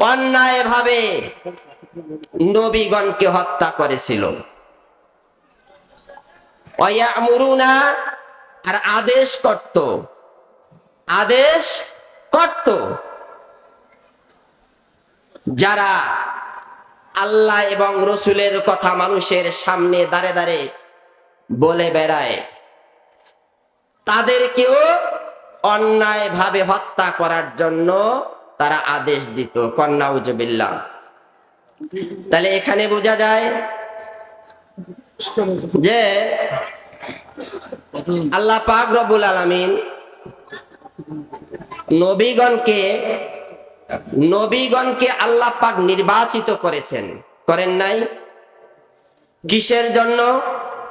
অন্যায় ভাবে নবীগণকে হত্যা করেছিল। আর আদেশ করত। আদেশ করত। যারা আল্লাহ এবং রসুলের কথা মানুষের সামনে দাঁড়ে দাঁড়ে বলে বেড়ায় তাদেরকেও অন্যায় ভাবে হত্যা করার জন্য তারা আদেশ দিত কন্যা উজবিল্লা তাহলে এখানে বোঝা যায় যে আল্লাহ পাক রবুল আলমিন নবীগণকে নবীগণকে আল্লাহ পাক নির্বাচিত করেছেন। করেন নাই? কিসের জন্য?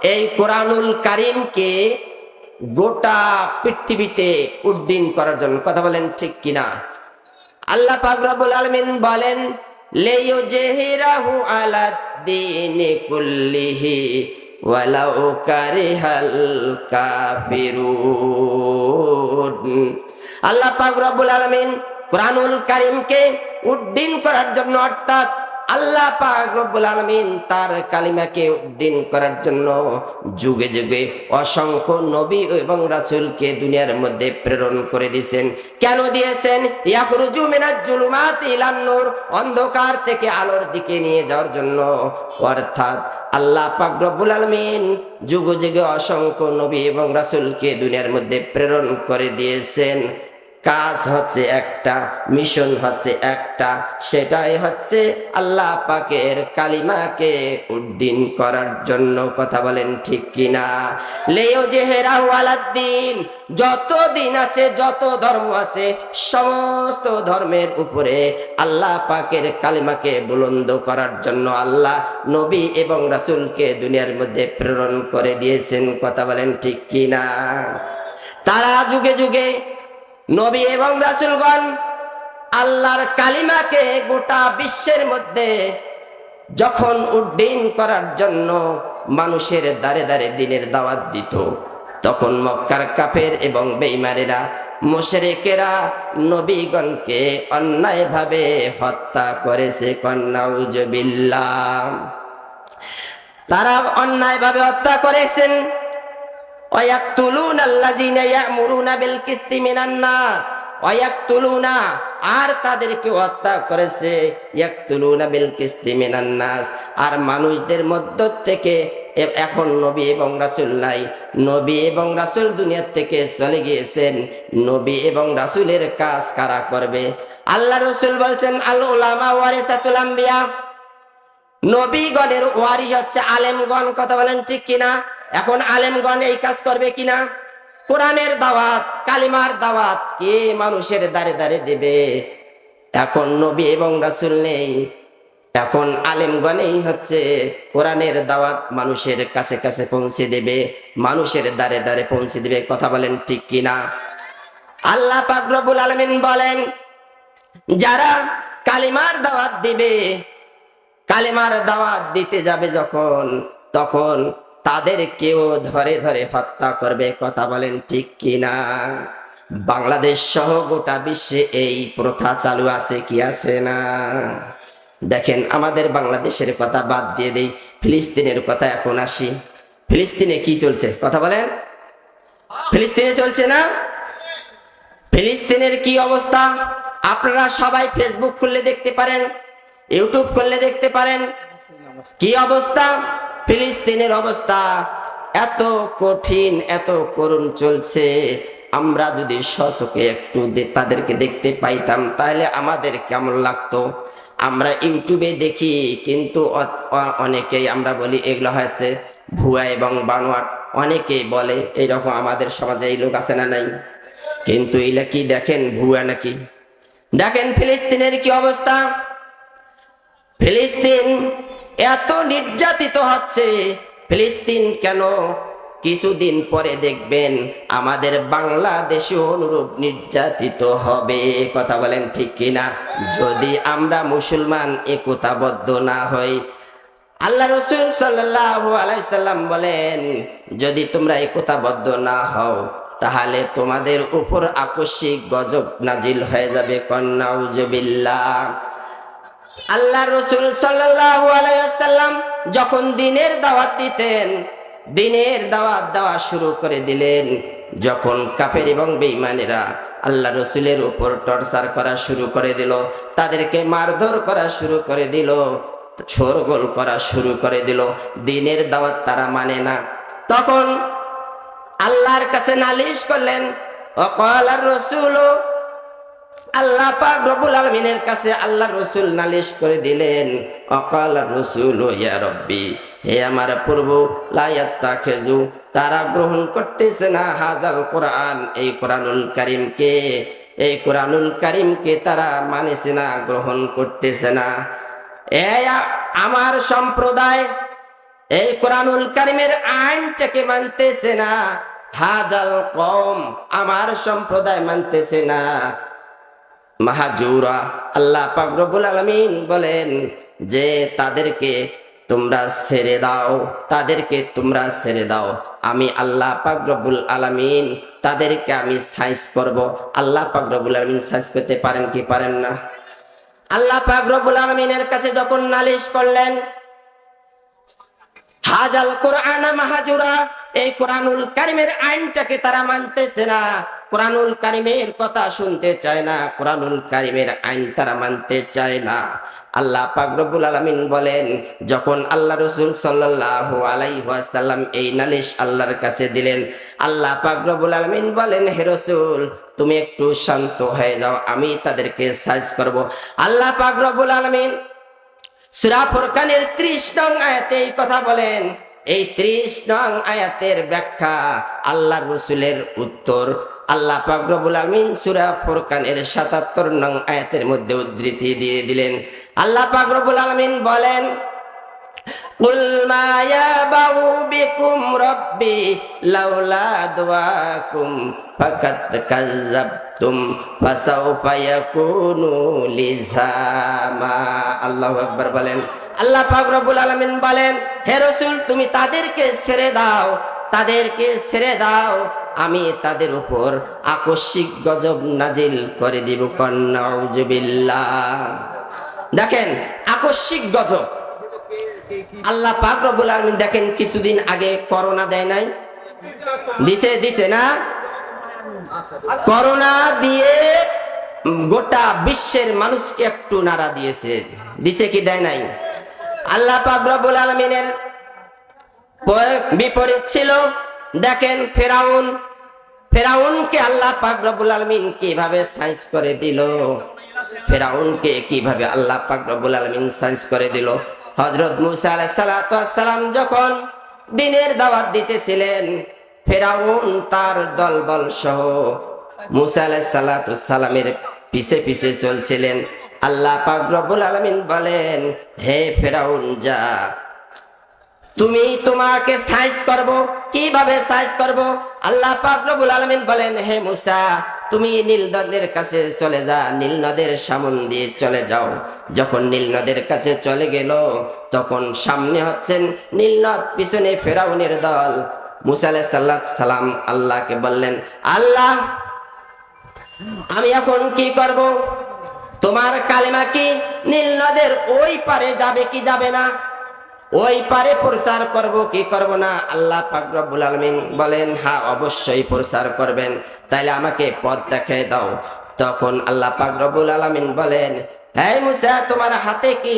এই কোরআনুল কারিমকে গোটা পৃথিবীতে উড্ডীন করার জন্য কথা বলেন ঠিক কিনা? আল্লাহ পাক রব্বুল আলামিন বলেন লিইউজহিরাহু আলা দীনি কুল্লিহি ওয়ালাউ কারিহাল কাফিরুন। আল্লাহ পাক রব্বুল আলামিন কোরআনুল কারীমকে উড্ডীন করার জন্য অর্থাৎ আল্লাহ পাক রব্বুল আলামিন তার কালিমাকে উড্ডীন করার জন্য যুগে যুগে অসংখ্য নবী এবং রাসূলকে দুনিয়ার মধ্যে প্রেরণ করে দিয়েছেন। কেন দিয়েছেন? ইয়াখরুজু মিনাজ জুলুমাতি ইলান নূর, অন্ধকার থেকে আলোর দিকে নিয়ে যাওয়ার জন্য। অর্থাৎ আল্লাহ পাক রব্বুল আলামিন যুগ যুগে অসংখ্য নবী এবং রাসূলকে দুনিয়ার মধ্যে প্রেরণ করে দিয়েছেন। কাজ হচ্ছে একটা, মিশন হচ্ছে একটা, সেটাই হচ্ছে আল্লাহ পাকের কালিমাকে উড্ডীন করার জন্য কথা বলেন ঠিক কিনা? লেও যে দিন যত দিন আছে, যত ধর্ম আছে, সমস্ত ধর্মের উপরে আল্লাহ পাকের কালিমাকে বুলন্দ করার জন্য আল্লাহ নবী এবং রাসুলকে দুনিয়ার মধ্যে প্রেরণ করে দিয়েছেন, কথা বলেন ঠিক কিনা? তারা যুগে যুগে নবী এবং রাসুলগণ, আল্লাহর কালিমাকে গোটা বিশ্বের মধ্যে যখন উড্ডীন করার জন্য মানুষের দাঁড়ে দাঁড়ে দিনের দাওয়াত দিত, তখন মক্কার কাফের এবং বেইমারেরা মোশরেকেরা নবীগণকে অন্যায়ভাবে হত্যা করেছে। কন্যাউজবিল্লাহ তারা অন্যায়ভাবে হত্যা করেছেন। আর তাদেরকে হত্যা করেছে আর মানুষদের মধ্য থেকে এখন নবী এবং রাসূল নাই। নবী এবং রাসূল দুনিয়া থেকে চলে গিয়েছেন। নবী এবং রাসুলের কাজ কারা করবে? আল্লাহ রসুল বলছেন আল উলামা ওয়ারিসাতুল আম্বিয়া। নবীগণের ওয়ারি হচ্ছে আলেমগণ। কথা বলেন ঠিক কিনা? এখন আলেমগণ এই কাজ করবে কিনা? কোরআনের দাওয়াত, কালিমার দাওয়াত কে মানুষের দাঁড়ে দাঁড়ে দেবে? এখন নবী এবং রাসূল নেই। এখন আলেমগণেই হচ্ছে কোরআনের দাওয়াত মানুষের কাছে কাছে পৌঁছে দেবে, মানুষের দাঁড়ে দাঁড়ে পৌঁছে দেবে। কথা বলেন ঠিক কিনা? আল্লাহ পাক রব্বুল আলামিন বলেন, যারা কালিমার দাওয়াত দিবে, কালিমার দাওয়াত দিতে যাবে যখন, তখন তাদের কেউ ধরে ধরে হত্যা করবে, কথা বলেন ঠিক কিনা? বাংলাদেশ সহ গোটা বিশ্বে এই প্রথা চালু আছে কি আছে না? দেখেন, আমাদের বাংলাদেশের কথা বাদ দিয়ে দেই, ফিলিস্তিনের কথা এখন আসি। ফিলিস্তিনে কি চলছে, কথা বলেন? ফিলিস্তিনে চলছে না? ফিলিস্তিনের কি অবস্থা? আপনারা সবাই ফেসবুক খুললে দেখতে পারেন ইউটিউব খুললে দেখতে পারেন, কি অবস্থা? ফিলিস্তিনের অবস্থা এত কঠিন, এত করুণ চলছে। আমরা যদি সচকে একটু তাদেরকে দেখতে পাইতাম, তাহলে আমাদের কেমন লাগতো? আমরা ইউটিউবে দেখি, কিন্তু অনেকেই আমরা বলি, এগুলো হয়েছে ভুয়া এবং বানোয়াট। অনেকেই বলে, এইরকম আমাদের সমাজে এই লোক আছে না নাই? কিন্তু এগুলা কি দেখেন, ভুয়া নাকি? দেখেন ফিলিস্তিনের কি অবস্থা? ফিলিস্তিন এত নির্যাতিত হচ্ছে। ফিলিস্তিন কেন? কিছুদিন পরে দেখবেন আমাদের বাংলাদেশে অনুরূপ নির্যাতিত হবে। কথা বলেন ঠিক কিনা? যদি আমরা মুসলমান একতাবদ্ধ না হই। আল্লাহ রসুল সাল্লাম বলেন, যদি তোমরা একতাবদ্ধ না হও, তাহলে তোমাদের উপর আকস্মিক গজব নাজিল হয়ে যাবে। কন্যাউজবিল্লা আল্লাহ রসুল আলাইহি যখন দিনের দাওয়াত দিতেন, দিনের দাওয়াত দেওয়া শুরু করে দিলেন। যখন কাফের এবং বেইমানেরা আল্লাহ রসুলের উপর টর্চার করা শুরু করে দিল, তাদেরকে মারধর করা শুরু করে দিল, শোরগোল করা শুরু করে দিল, দিনের দাওয়াত তারা মানে না। তখন আল্লাহর কাছে নালিশ করলেন, অকাল রসুল আল্লাহ পাক রবুল আলমিনের কাছে আল্লাহ রসুল নালিশ করে দিলেন, অকাল রসুল ইয়া রব্বি, হে আমার পূর্ব লায়াত্তা খেজু তারা গ্রহণ করতেছে না হাজাল কোরআন, এই কোরআনুল কারিমকে, এই কোরআনুল কারিমকে তারা মানেছে না, গ্রহণ করতেছে না। এই আমার সম্প্রদায়, এই কোরআনুল কারিমের আইনটাকে মানতেছে না, হাজাল কম, আমার সম্প্রদায় মানতেছে না। মাহাজুরা, আল্লাহ পাক রব্বুল আলামিন বলেন যে তাদেরকে তোমরা ছেড়ে দাও, তাদেরকে তোমরা ছেড়ে দাও। আমি আল্লাহ পাক রব্বুল আলামিন তাদেরকে আমি সাইজ করব। আল্লাহ পাক আলামিন সাইজ করতে পারেন কি পারেন না? আল্লাহ পাক রব্বুল আলামিনের কাছে যখন নালিশ করলেন, হাজাল কোরআন মাহাজুরা, এই কোরআনুল কারিমের আইনটাকে তারা মানতেছে না। কোরআনুল কারিমের কথা শুনতে চায় না, কোরআনুল কারিমের আইন তারা মানতে চায় না। আল্লাহ পাক রব্বুল আলামিন বলেন, যখন আল্লাহ রসুল সাল্লাল্লাহু আলাইহি ওয়াসাল্লাম এই নালিশ আল্লাহর কাছে দিলেন, আল্লাহ পাক রব্বুল আলামিন বলেন, হে রসুল, তুমি একটু শান্ত হয়ে যাও, আমি তাদেরকে সাইজ করব। আল্লাহ পাক রব্বুল আলামিন সুরা ফোরকানের ত্রিশ নং আয়াতে এই কথা বলেন। এই ত্রিশ নং আয়াতের ব্যাখ্যা আল্লাহ রসুলের উত্তর। আল্লাহ পাক রব্বুল আলমিন সুরা ফোরকানের সাতাত্তর নং আয়াতের মধ্যে উদ্ধৃতি দিয়ে দিলেন আল্লাহ পাক রব্বুল আলমিন বলেন قل ما يابع بكم ربي لولا دعاكم فقد كذبتم فسوف يكون لزاما আল্লাহু আকবার বলেন আল্লাহ পাক রব্বুল আলামিন বলেন হে রাসূল তুমি তাদেরকে ছেড়ে দাও তাদেরকে ছেড়ে দাও আমি তাদের উপর আকস্মিক গজব নাজিল করে দিব কন্নাউজুবিল্লাহ দেখেন, আকস্মিক গজব। আল্লাহ পাক আলামিন দেখেন, কিছুদিন আগে করোনা দেয় নাই। দিছে দিছে না? করোনা দিয়ে গোটা বিশ্বের মানুষকে একটু নাড়া দিয়েছে। দিছে কি, দেয় নাই? আল্লাহ পাক রব্বুল আলমিনের বিপরীত ছিল। দেখেন ফেরাউন, ফেরাউনকে আল্লাহ পাক রব্বুল আলামিন কীভাবে সাইজ করে দিল? ফেরাউনকে কীভাবে আল্লাহ পাক রব্বুল আলামিন সাইজ করে দিল? হযরত মুসা আলাইহিস সালাম যখন দিনের দাওয়াত দিতেছিলেন, ফেরাউন তার দলবল সহ মুসা আলাইহিস সালামের পিছে পিছে চলছিলেন। আল্লাহ পাক রব্বুল আলামিন বলেন, হে ফেরাউন যা, তুমি তোমাকে সাইজ করব কীভাবে সাইজ করব? আল্লাহ পাক রব্বুল আলামিন বলেন, হে মুসা, তুমি নীল নদের কাছে চলে যা, নীল নদের সামন দিয়ে চলে যাও। যখন নীল নদের কাছে চলে গেল, তখন সামনে হচ্ছেন নীল নদ, পিছনে ফেরাউনের দল। মুসা আলাইহিস সালাম আল্লাহকে বললেন, আল্লাহ, আমি এখন কি করব? তোমার কালেমা কি? নীল নদের ওই পারে যাবে কি যাবে না? ওই পারে প্রচার করব, কি করব না? আল্লাহ পাক রব্বুল আলামিন বলেন হ্যাঁ অবশ্যই প্রচার করবেন। তাইলে আমাকে পথ দেখায় দাও। তখন আল্লাহ পাক রব্বুল আলামিন বলেন হ্যাঁ মুসা, তোমার হাতে কি?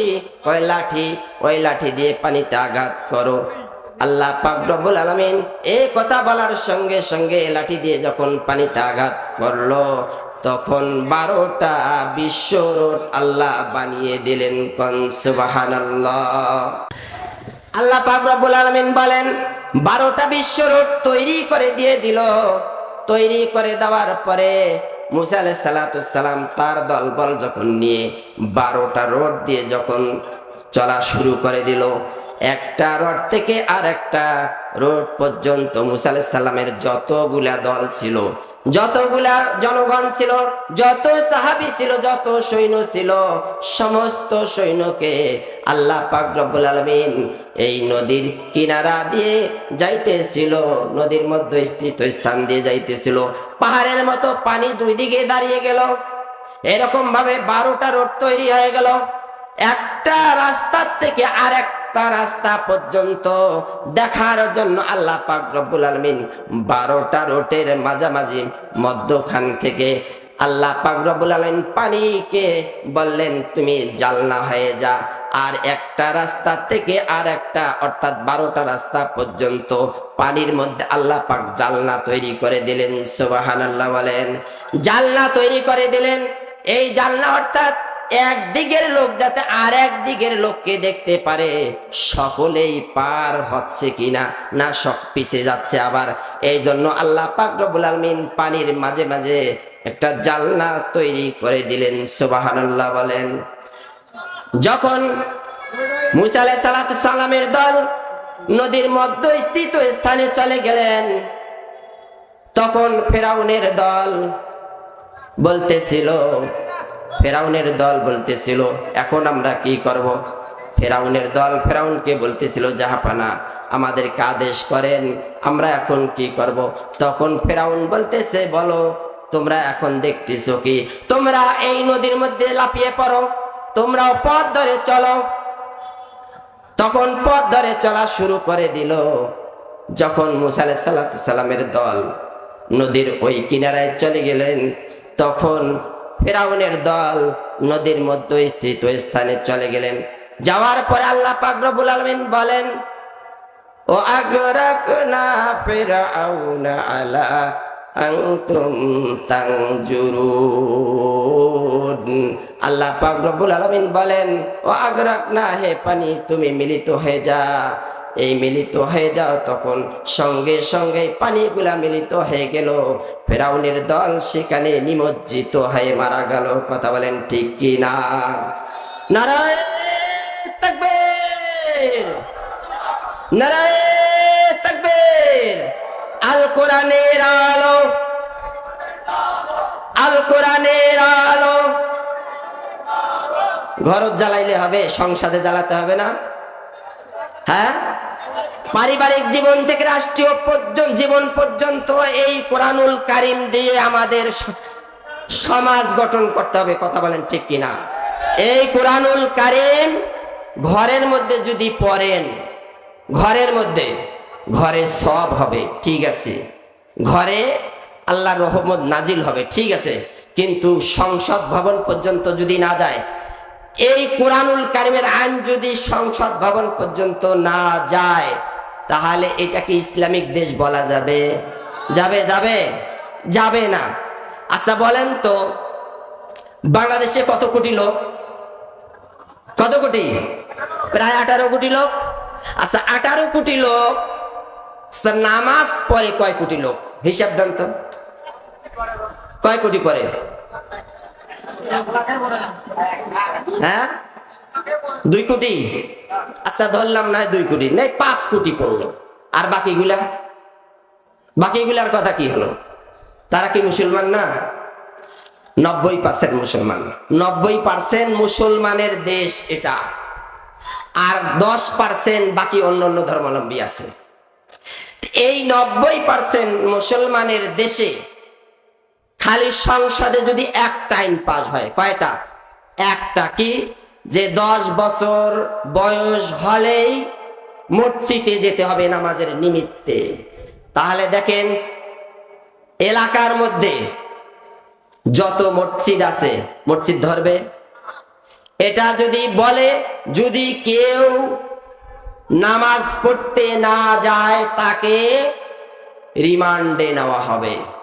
ওই লাঠি ওই লাঠি দিয়ে পানিতে আঘাত করো। আল্লাহ পাক রব্বুল আলামিন এই কথা বলার সঙ্গে সঙ্গে লাঠি দিয়ে যখন পানিতে আঘাত করল, তখন বারোটা বিশ্ব রোড আল্লাহ বানিয়ে দিলেন। কন সুবহানাল্লাহ। আল্লাহ পাক রব্বুল আলামিন বলেন, বারোটা বিশ্ব রোড তৈরি করে দিয়ে দিল। তৈরি করে দেওয়ার পরে মুসা আলাইহিস সালাম তার দলবল যখন নিয়ে বারোটা রোড দিয়ে যখন চলা শুরু করে দিল, একটা রোড থেকে আর একটা রোড পর্যন্ত মুসা আলাইহিস সালামের যতগুলা দল ছিল যতগুলা জনগণ ছিল, যত সাহাবি ছিল, যত সৈন্য ছিল, সমস্ত সৈন্যকে আল্লাহ পাক রব্বুল আলমিন এই নদীর কিনারা দিয়ে যাইতেছিল, নদীর মধ্যে স্থিত স্থান দিয়ে যাইতেছিল। পাহাড়ের মতো পানি দুই দিকে দাঁড়িয়ে গেল। এরকম ভাবে বারোটা রোড তৈরি হয়ে গেল। একটা রাস্তার থেকে আর রাস্তা পর্যন্ত দেখার জন্য আল্লাহ পাক রব্বুল আলমিন বারোটা রোটের মাঝামাঝি মধ্যখান থেকে আল্লাহ পাক রব্বুল আলমিন পানিকে বললেন, তুমি জালনা হয়ে যা। আর একটা রাস্তা থেকে আর একটা, অর্থাৎ বারোটা রাস্তা পর্যন্ত পানির মধ্যে আল্লাহ পাক জালনা তৈরি করে দিলেন। সুবাহান আল্লাহ বলেন। জালনা তৈরি করে দিলেন। এই জালনা অর্থাৎ একদিকের লোক যাতে আর একদিকের লোককে দেখতে পারে, সকলেই পার হচ্ছে কিনা? না, সব পিছে যাচ্ছে আবার। এই জন্য আল্লাহ পাক রব্বুল আলমিন পানির মাঝে মাঝে একটা জালনা তৈরি করে দিলেন সুবাহান্লাহ বলেন। যখন মুসা আলাহ সালামের দল নদীর মধ্যস্থিত স্থানে চলে গেলেন, তখন ফেরাউনের দল বলতেছিল ফেরাউনের দল বলতেছিল, এখন আমরা কি করব? ফেরাউনের দল ফেরাউনকে বলতেছিল, জাহাপানা আমাদেরকে আদেশ করেন, আমরা এখন কি করব? তখন ফেরাউন বলতেছে, বলো, তোমরা এখন দেখতেছো কি? তোমরা এই নদীর মধ্যে লাফিয়ে পড়ো, তোমরাও পথ ধরে চলো। তখন পথ ধরে চলা শুরু করে দিল। যখন মুসা সালামের দল নদীর ওই কিনারায় চলে গেলেন, তখন ফেরাউনের দল নদীর মধ্যে স্থিত স্থানে চলে গেলেন। যাওয়ার পরে আল্লাহ পাক রব্বুল আলামিন বলেন, ও ফিরাউনা আলা, আনতুম তানজুরুন। আল্লাহ পাক আলামিন বলেন, ও আগরাকনা হে পানি, তুমি মিলিত হয়ে যা। এই মিলিত হয়ে যাও তখন সঙ্গে সঙ্গে পানিগুলা মিলিত হয়ে গেল। ফেরাউনের দল সেখানে নিমজ্জিত হয়ে মারা গেল। কথা বলেন ঠিক কি না ঘর জ্বালাইলে হবে সংসদে জ্বালাতে হবে না? হ্যাঁ? পারিবারিক জীবন থেকে রাষ্ট্রীয় পর্যন্ত, জীবন পর্যন্ত এই কোরআনুল কারিম দিয়ে আমাদের সমাজ গঠন করতে হবে, কথা বলেন ঠিক কিনা? এই কোরআনুল কারিম ঘরের মধ্যে যদি পড়েন, ঘরের মধ্যে, ঘরে সব হবে, ঠিক আছে? ঘরে আল্লাহ রহমত নাজিল হবে, ঠিক আছে? কিন্তু সংসদ ভবন পর্যন্ত যদি না যায় এই কোরআনুল কারিমের আইন যদি সংসদ ভবন পর্যন্ত না যায়, তাহলে এটাকে ইসলামিক দেশ বলা যাবে। যাবে যাবে? যাবে না। আচ্ছা বলেন তো, বাংলাদেশে কত কোটি লোক? কত কোটি? প্রায় আঠারো কোটি লোক। আচ্ছা আঠারো কোটি লোক নামাজ পড়ে কয় কোটি লোক? হিসাব দেন তো। কয় কোটি পড়ে? হ্যাঁ? দুই কোটি? আচ্ছা ধরলাম না, দুই কোটি। নাই, পাঁচ কোটি পড়ল। আর বাকিগুলা? বাকিগুলার কথা কি হলো? তারা কি মুসলমান না? নব্বই পার্সেন্ট মুসলমান। নব্বই পার্সেন্ট মুসলমানের দেশ এটা। আর দশ পার্সেন্ট বাকি অন্য অন্য ধর্মাবলম্বী আছে। এই নব্বই পার্সেন্ট মুসলমানের দেশে খালি সংসদে যদি এক টাইম পাস হয়, কয়টা? একটা কি? যে দশ বছর বয়স হলেই মসজিদে যেতে হবে নামাজের নিমিত্তে। তাহলে দেখেন, এলাকার মধ্যে যত মসজিদ আছে, মসজিদ ধরবে? এটা যদি বলে, যদি কেউ নামাজ পড়তে না যায়, তাকে রিমান্ডে নেওয়া হবে।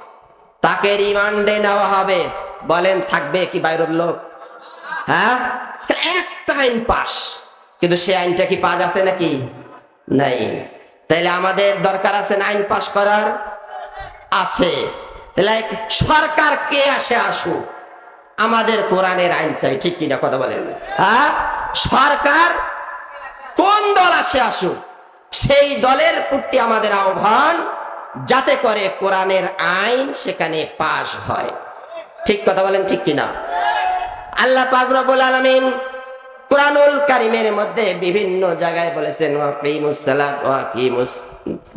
তাকে রিমান্ডে নেওয়া হবে। বলেন, থাকবে কি বাইরের লোক? হ্যাঁ? একটা আইন পাস। কিন্তু সে আইনটা কি পাস আছে নাকি? নাই। তাইলে আমাদের দরকার আছে না আইন পাস করার? আছে। তাহলে সরকার কে আসে আসুক? আমাদের কোরআনের আইন চাই, ঠিক কিনা কথা বলেন? হ্যাঁ? সরকার কোন দল আসে আসুক? সেই দলের প্রতি আমাদের আহ্বান যাতে করে কোরআনের আইন সেখানে পাশ হয়। ঠিক কথা বলেন ঠিক কিনা? আল্লাহ পাক রব্বুল আলামিন কোরআনুল কারিমের মধ্যে বিভিন্ন জায়গায় বলেছেন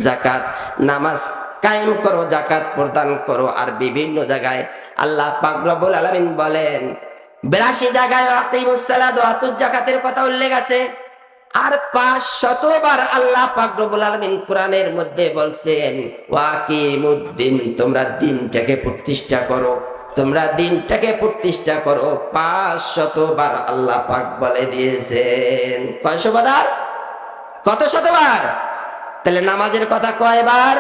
জাকাত নামাজ কায়েম করো জাকাত প্রদান করো। আর বিভিন্ন জায়গায় আল্লাহ পাক রব্বুল আলামিন বলেন, বিরাশি জায়গায় জাকাতের কথা উল্লেখ আছে। আর পাঁচ শতবার আল্লাহ পাক রব্বুল আলামিন কোরআনের মধ্যে বলছেন, ওয়াকিমুদ্দিন, তোমরা দিনটাকে প্রতিষ্ঠা করো। তোমরা দিনটাকে প্রতিষ্ঠা করো। পাঁচ শতবার আল্লাহ পাক বলে দিয়েছেন। কয় শতবার কত শতবার? তাহলে নামাজের কথা কয়বার?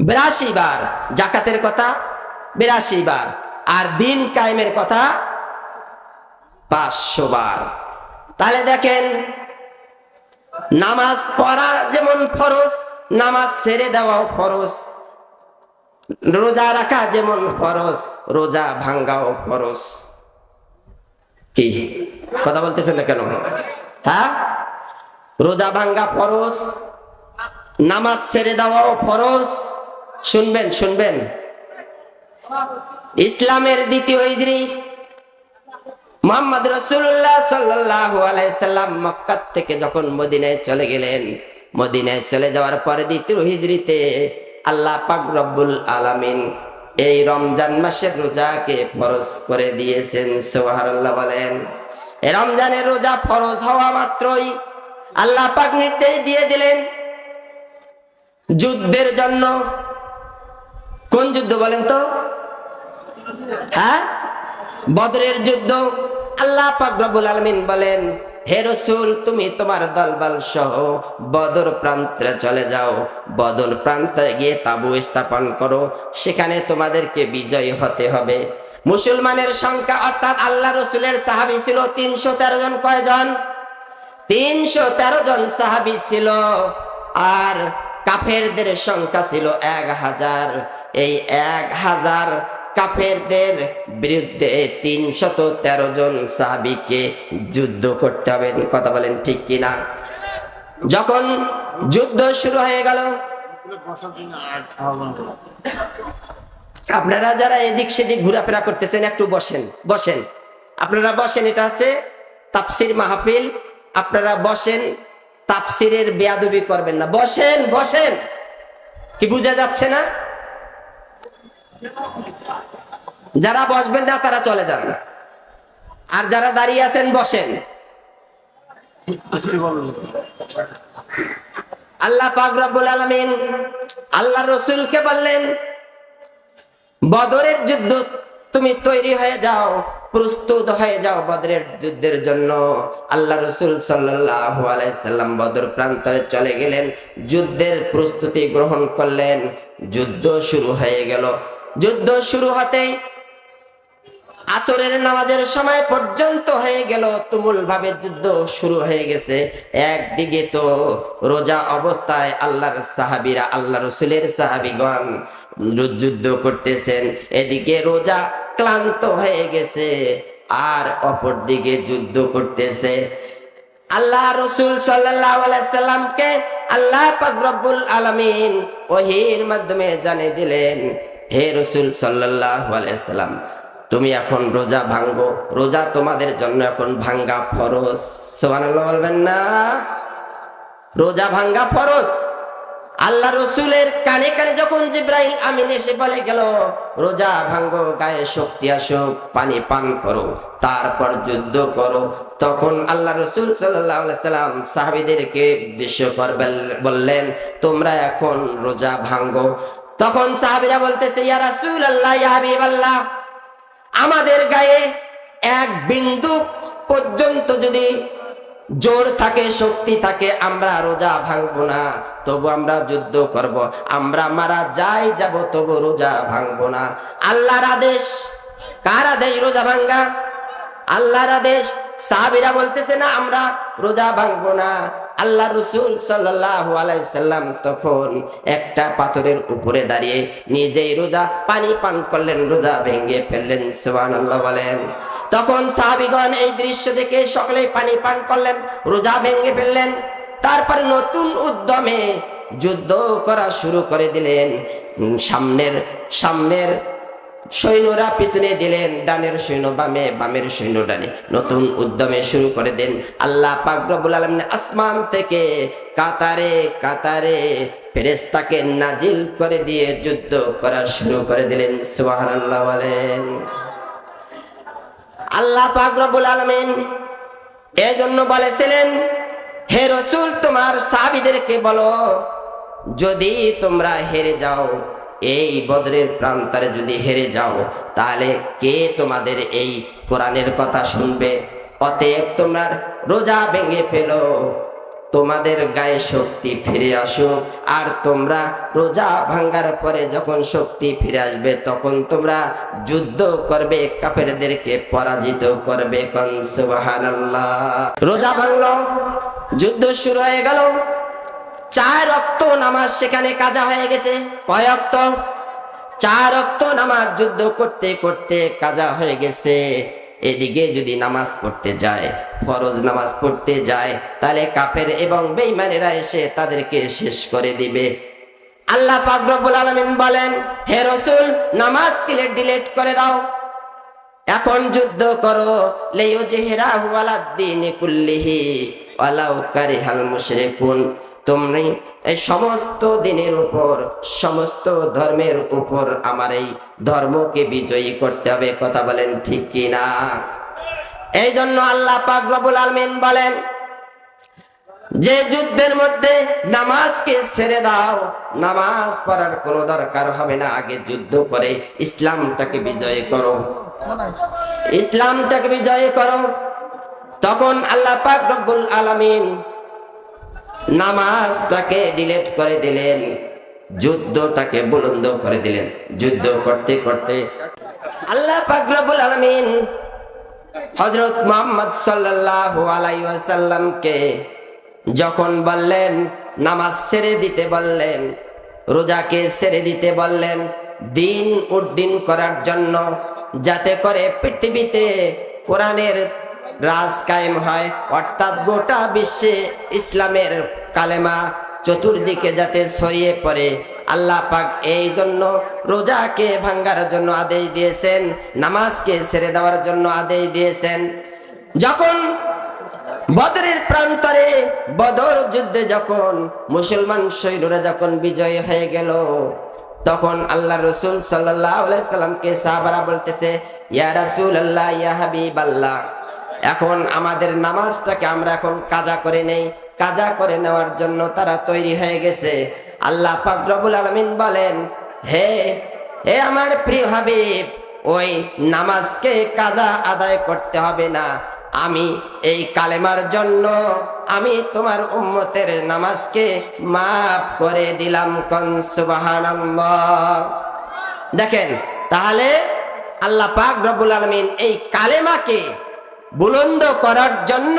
বিরাশি বার। জাকাতের কথা? বিরাশি বার। আর দিন কায়েমের কথা? পাঁচশো বার। তাহলে দেখেন, নামাজ পড়া যেমন ফরজ, নামাজ ছেড়ে দেওয়াও ফরজ। রোজা রাখা যেমন ফরজ, রোজা ভাঙ্গাও ফরজ। কি? কথা বলতেছেন না কেন? হ্যাঁ? রোজা ভাঙ্গা ফরজ, নামাজ ছেড়ে দেওয়াও ফরজ। শুনবেন শুনবেন। ইসলামের দ্বিতীয় হিজরি মোহাম্মদ রসুল্লাহ সাল্লাল্লাহু আলাইসাল্লাম মক্কা থেকে যখন মদিনায় চলে গেলেন, মদিনায় চলে যাওয়ার পরে দ্বিতীয় হিজরিতে আল্লাহ পাক রব্বুল আলামিন এই রমজান মাসের রোজাকে ফরজ করে দিয়েছেন, সুবহানাল্লাহ বলেন। রমজানের রোজা ফরজ হওয়া মাত্রই আল্লাহ পাক নির্দেশ দিয়ে দিলেন যুদ্ধের জন্য। কোন যুদ্ধ বলেন তো? হ্যাঁ? বদরের যুদ্ধ। আল্লাহ পাক রব্বুল আলামিন বলেন, হে রসুল, তুমি তোমার দলবল সহ বদর প্রান্তে চলে যাও। বদর প্রান্তে গিয়ে তাবু স্থাপন করো। সেখানে তোমাদেরকে বিজয়ী হতে হবে। মুসলমানের সংখ্যা অর্থাৎ আল্লাহ রসুলের সাহাবি ছিল তিনশো তেরো জন। কয়জন? তিনশো তেরো জন সাহাবি ছিল। আর কাফেরদের সংখ্যা ছিল এক হাজার। এই এক হাজার কাফেরদের বিরুদ্ধে তিনশত তেরো জন সাহাবিকে যুদ্ধ করতে হবে। কথা বলেন ঠিক কিনা? যখন যুদ্ধ শুরু হয়ে গেল, আপনারা যারা এদিক সেদিক ঘোরাফেরা করতেছেন, একটু বসেন বসেন। আপনারা বসেন, এটা হচ্ছে তাফসির মাহফিল। আপনারা বসেন, তাফসিরের বেয়াদবি করবেন না। বসেন বসেন। কি বোঝা যাচ্ছে না? যারা বসবেন না, তারা চলে যান। আর যারা দাঁড়িয়ে আছেন, বসেন। আল্লাহ পাক রব্বুল আলামিন আল্লাহ রসুলকে বললেন, বদরের যুদ্ধ তুমি তৈরি হয়ে যাও, প্রস্তুত হয়ে যাও বদরের যুদ্ধের জন্য। আল্লাহ রসুল সাল্লাহ আলাইসাল্লাম বদর প্রান্তরে চলে গেলেন, যুদ্ধের প্রস্তুতি গ্রহণ করলেন। যুদ্ধ শুরু হয়ে গেল। যুদ্ধ শুরু হতেই আসরের নামাজের সময় পর্যন্ত হয়ে গেল তুমুল ভাবে যুদ্ধ শুরু হয়ে গেছে। একদিকে তো রোজা অবস্থায় আল্লাহর সাহাবিরা, আল্লাহ রসুলের সাহাবিগণ যুদ্ধ করতেছেন। এদিকে রোজা ক্লান্ত হয়ে গেছে, আর অপর দিকে যুদ্ধ করতেছে। আল্লাহ রসুল সাল্লামকে আল্লাহ পাক আলমিন ওহির মাধ্যমে জানিয়ে দিলেন হে রসুল সাল্লাহ আলাইসাল্লাম তুমি এখন রোজা ভাঙ্গো রোজা তোমাদের জন্য এখন ভাঙ্গা ফরজ। সোহানাল্লাহ বলবেন না। রোজা ভাঙ্গা ফরজ। আল্লাহ রসুলের কানে কানে যখন জিব্রাহিল আমিন এসে বলে গেল, রোজা ভাঙ্গো গায়ে শক্তি আসুক, পানি পান করো, তারপর যুদ্ধ করো, তখন আল্লাহ রসুল সাল্লাম সাহাবিদেরকে উদ্দেশ্য করবেন, বললেন, তোমরা এখন রোজা ভাঙ্গো তখন সাহাবিরা বলতেছে, ইয়া রাসূল আল্লাহ আল্লাহ আমাদের গায়ে এক বিন্দু পর্যন্ত যদি জোর থাকে, শক্তি থাকে, আমরা রোজা ভাঙবো না। তবু আমরা যুদ্ধ করব। আমরা মারা যাই যাব, তবু রোজা ভাঙবো না। আল্লাহর আদেশ, কার আদেশ রোজা ভাঙ্গা? আল্লাহর আদেশ। সাহাবিরা বলতেছে, না, আমরা রোজা ভাঙবো না। আল্লাহ রসুল আলাইসাল্লাম তখন একটা পাথরের উপরে দাঁড়িয়ে নিজেই রোজা, পানি পান করলেন, রোজা ভেঙে ফেললেন সোহান আল্লাহ বলেন। তখন সাহাবিগণ এই দৃশ্য দেখে সকলে পানি পান করলেন, রোজা ভেঙে ফেললেন। তারপর নতুন উদ্যমে যুদ্ধ করা শুরু করে দিলেন। সামনের সামনের সৈন্যরা পিছনে দিলেন ডানের সৈন্য, বামে, বামের সৈন্য ডানে। নতুন উদ্যমে শুরু করে দেন আল্লাহ পাক আলামিন আসমান থেকে কাতারে কাতারে ফেরেশতাকে নাজিল করে দিয়ে যুদ্ধ করা শুরু করে দিলেন। সুবহানাল্লাহ বলেন। আল্লাহ পাক আলামিন এই জন্য বলেছিলেন, হে রসুল, তোমার সাহাবিদেরকে বলো, যদি তোমরা হেরে যাও এই বদরের প্রান্তরে যদি হেরে যাও, তাহলে কে তোমাদের এই কোরআনের কথা শুনবে? অতএব তোমার রোজা ভেঙে ফেলো। তোমাদের গায়ে শক্তি ফিরে আসুক, আর তোমরা রোজা ভাঙ্গার পরে যখন শক্তি ফিরে আসবে, তখন তোমরা যুদ্ধ করবে, কাফেরদেরকে পরাজিত করবে। কন সুবহানাল্লাহ। রোজা ভাঙলো, যুদ্ধ শুরু হয়ে গেল। চার রক্ত নামাজ সেখানে কাজা হয়ে গেছে। কয় রক্ত চার রক্ত নামাজ যুদ্ধ করতে করতে কাজা হয়ে গেছে। এদিকে যদি নামাজ পড়তে যায়, ফরজ নামাজ পড়তে যায়, তাহলে কাফের এবং বেঈমানেরা এসে তাদেরকে শেষ করে দিবে। আল্লাহ পাক রব্বুল আলামিন বলেন, হে রসুল, নামাজ দিলে ডিলেট করে দাও। এখন যুদ্ধ করো। লেও জেহেরা হুয়ালাদ্দিন কুল্লিহি ওয়ালাউ কারিহাল মুশরিকুন। তুমি এই সমস্ত দিনের উপর, সমস্ত ধর্মের উপর আমার এই ধর্মকে বিজয়ী করতে হবে, কথা বলেন ঠিক কি না? এই জন্য আল্লাহ পাক আলামিন বলেন, যে যুদ্ধের মধ্যে নামাজকে ছেড়ে দাও, নামাজ পড়ার কোনো দরকার হবে না, আগে যুদ্ধ করে ইসলামটাকে বিজয় করো। ইসলামটাকে বিজয় করো। তখন আল্লাহ পাক রব্বুল আলামিন নামাজটাকে ডিলেট করে দিলেন, যুদ্ধটাকে বুলন্দ করে দিলেন, যুদ্ধ করতে করতে। আল্লাহ পাক রব্বুল আলামিন হযরত মুহাম্মদ সাল্লাল্লাহু আলাইহি ওয়াসাল্লামকে যখন বললেন, নামাজ ছেড়ে দিতে বললেন, রোজাকে ছেড়ে দিতে বললেন, দিন উড্ডিন করার জন্য যাতে করে পৃথিবীতে কোরআনের রাজ কায়েম হয়। অর্থাৎ গোটা বিশ্বে ইসলামের কালেমা চতুর্দিকে যাতে ছড়িয়ে পড়ে। আল্লাহ পাক এই জন্য রোজাকে ভাঙ্গার জন্য আদেশ দিয়েছেন, নামাজকে ছেড়ে দেওয়ার জন্য আদেশ দিয়েছেন। যখন বদরের প্রান্তরে বদর যুদ্ধে যখন মুসলমান সৈন্যরা যখন বিজয় হয়ে গেল, তখন আল্লাহ রসুল সাল্লাহ সাল্লামকে সাহাবারা বলতেছে, ইয়া রাসুল আল্লাহ ইয়া হাবিব আল্লাহ এখন আমাদের নামাজটাকে আমরা এখন কাজা করে নেই। কাজা করে নেওয়ার জন্য তারা তৈরি হয়ে গেছে। আল্লাহ পাক রব্বুল আলামিন বলেন, হে হে আমার প্রিয় হাবিব, ওই নামাজকে কাজা আদায় করতে হবে না। আমি এই কালেমার জন্য আমি তোমার উম্মতের নামাজকে মাফ করে দিলাম দেখেন, তাহলে আল্লাহ পাক রব্বুল আলামিন এই কালেমাকে বুলন্দ করার জন্য